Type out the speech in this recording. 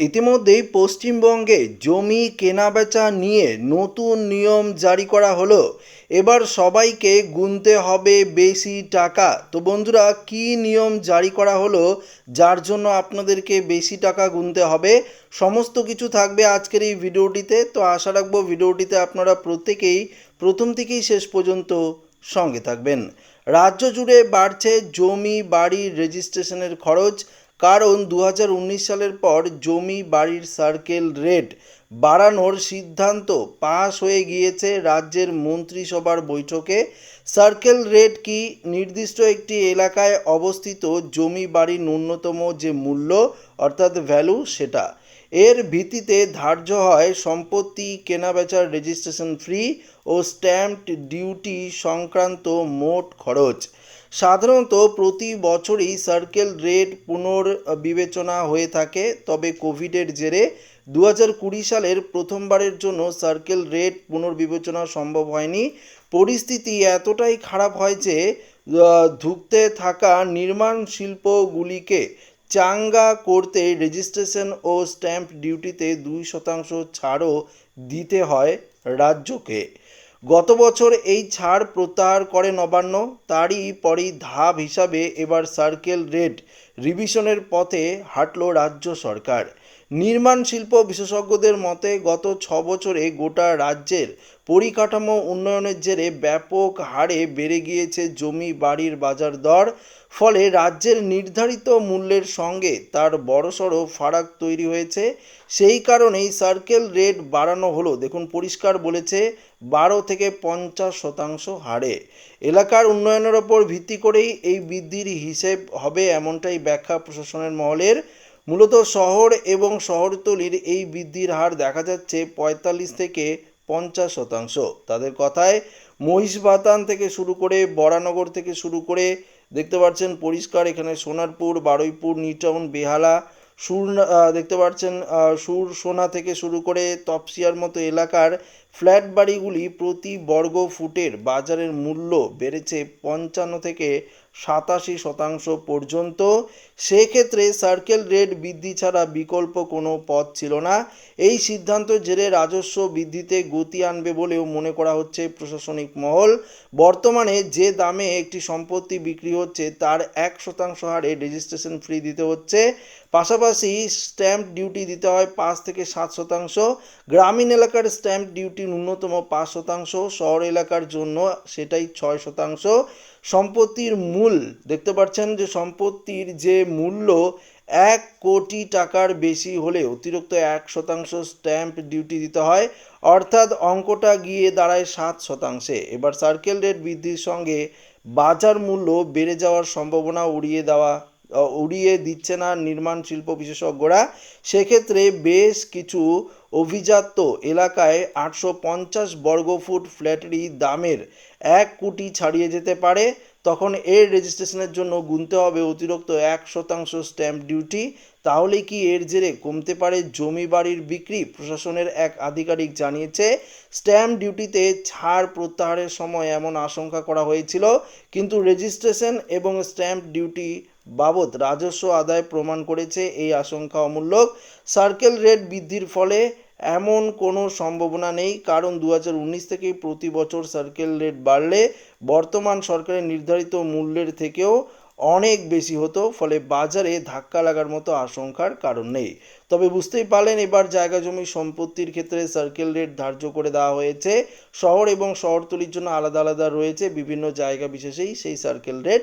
ইতিমধ্যেই পশ্চিমবঙ্গে জমি কেনাবেচা নিয়ে নতুন নিয়ম জারি করা হলো। এবার সবাইকে গুনতে হবে বেশি টাকা। তো বন্ধুরা, কি নিয়ম জারি করা হলো? যার জন্য আপনাদেরকে বেশি টাকা গুনতে হবে? সমস্ত কিছু থাকবে আজকের এই ভিডিওটিতে। তো আশা রাখব ভিডিওটিতে আপনারা প্রত্যেকেই প্রথম থেকেই শেষ পর্যন্ত সঙ্গে থাকবেন। রাজ্য জুড়ে বাড়ছে জমি বাড়ির রেজিস্ট্রেশনের খরচ। কারণ দু হাজার উনিশ সালের পর জমি বাড়ির সার্কেল রেট বাড়ানোর সিদ্ধান্ত পাশ হয়ে গিয়েছে রাজ্যের মন্ত্রিসভার বৈঠকে। সার্কেল রেট কি নির্দিষ্ট একটি এলাকায় অবস্থিত জমি বাড়ির ন্যূনতম যে মূল্য অর্থাৎ ভ্যালু সেটা। এর ভিত্তিতে ধার্য হয় সম্পত্তি কেনাবেচার রেজিস্ট্রেশন ফ্রি ও স্ট্যাম্প ডিউটি সংক্রান্ত মোট খরচ। সাধারণত প্রতি বছরই সার্কেল রেট পুনর্বিবেচনা হয়ে থাকে, তবে কোভিডের জেরে দু কুড়ি সালের প্রথমবারের জন্য সার্কেল রেট পুনর্বিবেচনা সম্ভব হয়নি। পরিস্থিতি এতটাই খারাপ হয় যে ধুঁকতে থাকা নির্মাণ শিল্পগুলিকে চাঙ্গা করতে রেজিস্ট্রেশন ও স্ট্যাম্প ডিউটিতে দুই শতাংশ ছাড়ও দিতে হয় রাজ্যকে। গত বছর এই ছাড় প্রত্যাহার করে নবান্ন তারই পরেই ধাপ হিসাবে এবার সার্কেল রেট রিভিশনের পথে হাঁটল রাজ্য সরকার। নির্মাণ শিল্প বিশেষজ্ঞদের মতে, গত ছ বছরে গোটা রাজ্যের পরিকাঠামো উন্নয়নের জেরে ব্যাপক হারে বেড়ে গিয়েছে জমি, বাড়ির বাজার দর, ফলে রাজ্যের নির্ধারিত মূল্যের সঙ্গে তার বড়সড় ফারাক তৈরি হয়েছে। সেই কারণেই সার্কেল রেট বাড়ানো হলো। দেখুন, পরিষ্কার বলেছে, বারো থেকে পঞ্চাশ শতাংশ হারে। এলাকার উন্নয়নের ওপর ভিত্তি করেই এই বৃদ্ধির হিসেব হবে এমনটাই ব্যাখ্যা প্রশাসনের মহলের। মূলত শহর এবং শহরতলির এই বৃদ্ধির হার দেখা যাচ্ছে পঁয়তাল্লিশ থেকে পঞ্চাশ শতাংশ। তাদের কথায় মহিষবাতান থেকে শুরু করে বরানগর থেকে শুরু করে দেখতে পাচ্ছেন পরিষ্কার, এখানে সোনারপুর, বারুইপুর নিউটাউন বেহালা সুর দেখতে পাচ্ছেন সুর সোনা থেকে শুরু করে তপসিয়ার মতো এলাকার ফ্ল্যাট বাড়িগুলি প্রতি বর্গ ফুটের বাজারের মূল্য বেড়েছে পঞ্চান্ন থেকে সাতাশি শতাংশ পর্যন্ত। সেক্ষেত্রে সার্কেল রেট বৃদ্ধি ছাড়া বিকল্প কোনো পথ ছিল না। এই সিদ্ধান্ত জেরে রাজস্ব বৃদ্ধিতে গতি আনবে বলেও মনে করা হচ্ছে প্রশাসনিক মহল। বর্তমানে যে দামে একটি সম্পত্তি বিক্রি হচ্ছে তার এক শতাংশ হারে রেজিস্ট্রেশন ফ্রি দিতে হচ্ছে। পাশাপাশি স্ট্যাম্প ডিউটি দিতে হয় পাঁচ থেকে সাত শতাংশ। গ্রামীণ এলাকার স্ট্যাম্প ডিউটি ন্যূনতম পাঁচ শতাংশ, শহর এলাকার জন্য সেটাই ছয় শতাংশ। সম্পত্তির মূল, দেখতে পাচ্ছেন যে সম্পত্তির যে মূল্য এক কোটি টাকার বেশি হলে অতিরিক্ত এক শতাংশ স্ট্যাম্প ডিউটি দিতে হয়, অর্থাৎ অঙ্কটা গিয়ে দাঁড়ায় সাত শতাংশে। এবার সার্কেল রেট বৃদ্ধির সঙ্গে বাজার মূল্য বেড়ে যাওয়ার সম্ভাবনা উড়িয়ে দেওয়া উড়িয়ে দিচ্ছে না নির্মাণ শিল্প বিশেষজ্ঞরা। সেক্ষেত্রে বেশ কিছু অভিজাত এলাকায় আটশো পঞ্চাশ বর্গফুট ফ্ল্যাটেরই দামের এক কোটি ছাড়িয়ে যেতে পারে। তখন এর রেজিস্ট্রেশনের জন্য গুনতে হবে অতিরিক্ত এক শতাংশ স্ট্যাম্প ডিউটি। তাহলে কি এর জেরে কমতে পারে জমি বাড়ির বিক্রি? প্রশাসনের এক আধিকারিক জানিয়েছে, স্ট্যাম্প ডিউটিতে ছাড় প্রত্যাহারের সময় এমন আশঙ্কা করা হয়েছিল। কিন্তু রেজিস্ট্রেশন এবং স্ট্যাম্প ডিউটি বাবদ রাজস্ব আদায় প্রমাণ করেছে এই আশঙ্কা অমূলক সার্কেল রেট বৃদ্ধির ফলে এমন কোনো সম্ভাবনা নেই, কারণ দু হাজার উনিশ থেকেই প্রতি বছর সার্কেল রেট বাড়লে বর্তমান সরকারের নির্ধারিত মূল্যের থেকেও অনেক বেশি হতো, ফলে বাজারে ধাক্কা লাগার মতো আশঙ্কার কারণ নেই। তবে বুঝতেই পারলেন, এবার জায়গা জমি সম্পত্তির ক্ষেত্রে সার্কেল রেট ধার্য করে দেওয়া হয়েছে। শহর এবং শহরতলির জন্য আলাদা আলাদা রয়েছে, বিভিন্ন জায়গা বিশেষেই সেই সার্কেল রেট